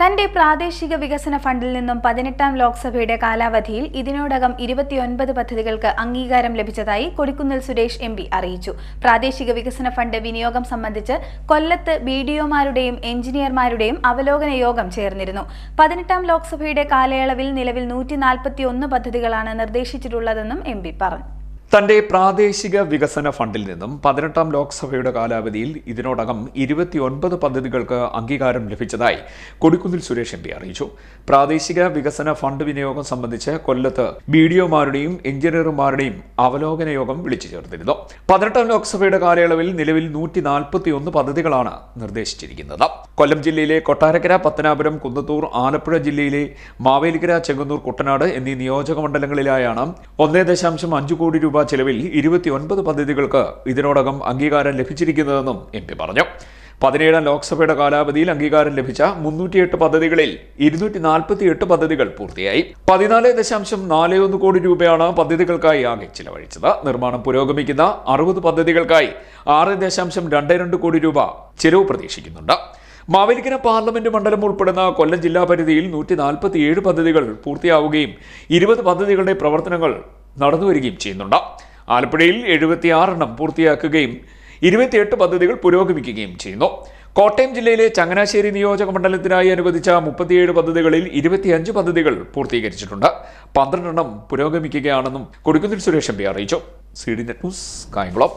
തന്റെ പ്രാദേശിക വികസന ഫണ്ടിൽ നിന്നും പതിനെട്ടാം ലോക്സഭയുടെ കാലാവധിയിൽ ഇതിനോടകം ഇരുപത്തിയൊൻപത് പദ്ധതികൾക്ക് അംഗീകാരം ലഭിച്ചതായി കൊടിക്കുന്നിൽ സുരേഷ് എം അറിയിച്ചു. പ്രാദേശിക വികസന ഫണ്ട് വിനിയോഗം സംബന്ധിച്ച് കൊല്ലത്ത് ബി ഡിഒമാരുടെയും എഞ്ചിനീയർമാരുടെയും അവലോകന യോഗം ചേർന്നിരുന്നു. പതിനെട്ടാം ലോക്സഭയുടെ കാലയളവിൽ നിലവിൽ നൂറ്റി പദ്ധതികളാണ് നിർദ്ദേശിച്ചിട്ടുള്ളതെന്നും എം പറഞ്ഞു. തന്റെ പ്രാദേശിക വികസന ഫണ്ടിൽ നിന്നും പതിനെട്ടാം ലോക്സഭയുടെ കാലാവധിയിൽ ഇതിനോടകം ഇരുപത്തിയൊൻപത് പദ്ധതികൾക്ക് അംഗീകാരം ലഭിച്ചതായി കൊടിക്കുന്നിൽ സുരേഷ് എം അറിയിച്ചു. പ്രാദേശിക വികസന ഫണ്ട് വിനിയോഗം സംബന്ധിച്ച് കൊല്ലത്ത് ബി ഡിഒമാരുടെയും എഞ്ചിനീയർമാരുടെയും അവലോകന യോഗം വിളിച്ചു ചേർത്തിരുന്നു. പതിനെട്ടാം ലോക്സഭയുടെ കാലയളവിൽ നിലവിൽ നൂറ്റി നാൽപ്പത്തിയൊന്ന് പദ്ധതികളാണ് നിർദ്ദേശിച്ചിരിക്കുന്നത്. കൊല്ലം ജില്ലയിലെ കൊട്ടാരക്കര പത്തനാപുരം കുന്നത്തൂർ ആലപ്പുഴ ജില്ലയിലെ മാവേലിക്കര ചെങ്ങന്നൂർ കുട്ടനാട് എന്നീ നിയോജക മണ്ഡലങ്ങളിലായാണ് ഒന്നേ ദശാംശം അഞ്ച് കോടി ചെലവിൽ ഇരുപത്തിയൊൻപത് പദ്ധതികൾക്ക് ഇതിനോടകം അംഗീകാരം ലഭിച്ചിരിക്കുന്നതെന്നും എം പി പറഞ്ഞു. പതിനേഴാം ലോക്സഭയുടെ കാലാവധിയിൽ അംഗീകാരം ലഭിച്ച മുന്നൂറ്റിയെട്ട് പദ്ധതികളിൽ ഇരുന്നൂറ്റി നാൽപ്പത്തിയെട്ട് പദ്ധതികൾ പൂർത്തിയായി. പതിനാല് ദശാംശം നാല് ഒന്ന് കോടി രൂപയാണ് പദ്ധതികൾക്കായി ആകെ ചിലവഴിച്ചത്. നിർമ്മാണം പുരോഗമിക്കുന്ന അറുപത് പദ്ധതികൾക്കായി ആറ് ദശാംശം രണ്ട് രണ്ട് കോടി രൂപ ചിലവ് പ്രതീക്ഷിക്കുന്നുണ്ട്. മാവേലിക്കര പാർലമെന്റ് മണ്ഡലം ഉൾപ്പെടുന്ന കൊല്ലം ജില്ലാ പരിധിയിൽ നൂറ്റി നാൽപ്പത്തിയേഴ് പദ്ധതികൾ പൂർത്തിയാവുകയും ഇരുപത് പദ്ധതികളുടെ പ്രവർത്തനങ്ങൾ നടന്നുവരികയും ചെയ്യുന്നുണ്ട്. ആലപ്പുഴയിൽ എഴുപത്തിയാറെണ്ണം പൂർത്തിയാക്കുകയും ഇരുപത്തിയെട്ട് പദ്ധതികൾ പുരോഗമിക്കുകയും ചെയ്യുന്നു. കോട്ടയം ജില്ലയിലെ ചങ്ങനാശ്ശേരി നിയോജക മണ്ഡലത്തിനായി അനുവദിച്ച മുപ്പത്തിയേഴ് പദ്ധതികളിൽ ഇരുപത്തിയഞ്ച് പദ്ധതികൾ പൂർത്തീകരിച്ചിട്ടുണ്ട്. പന്ത്രണ്ടെണ്ണം പുരോഗമിക്കുകയാണെന്നും കൊടിക്കുന്നിൽ സുരേഷ് എം പി അറിയിച്ചു. C D net news Kayamkulam.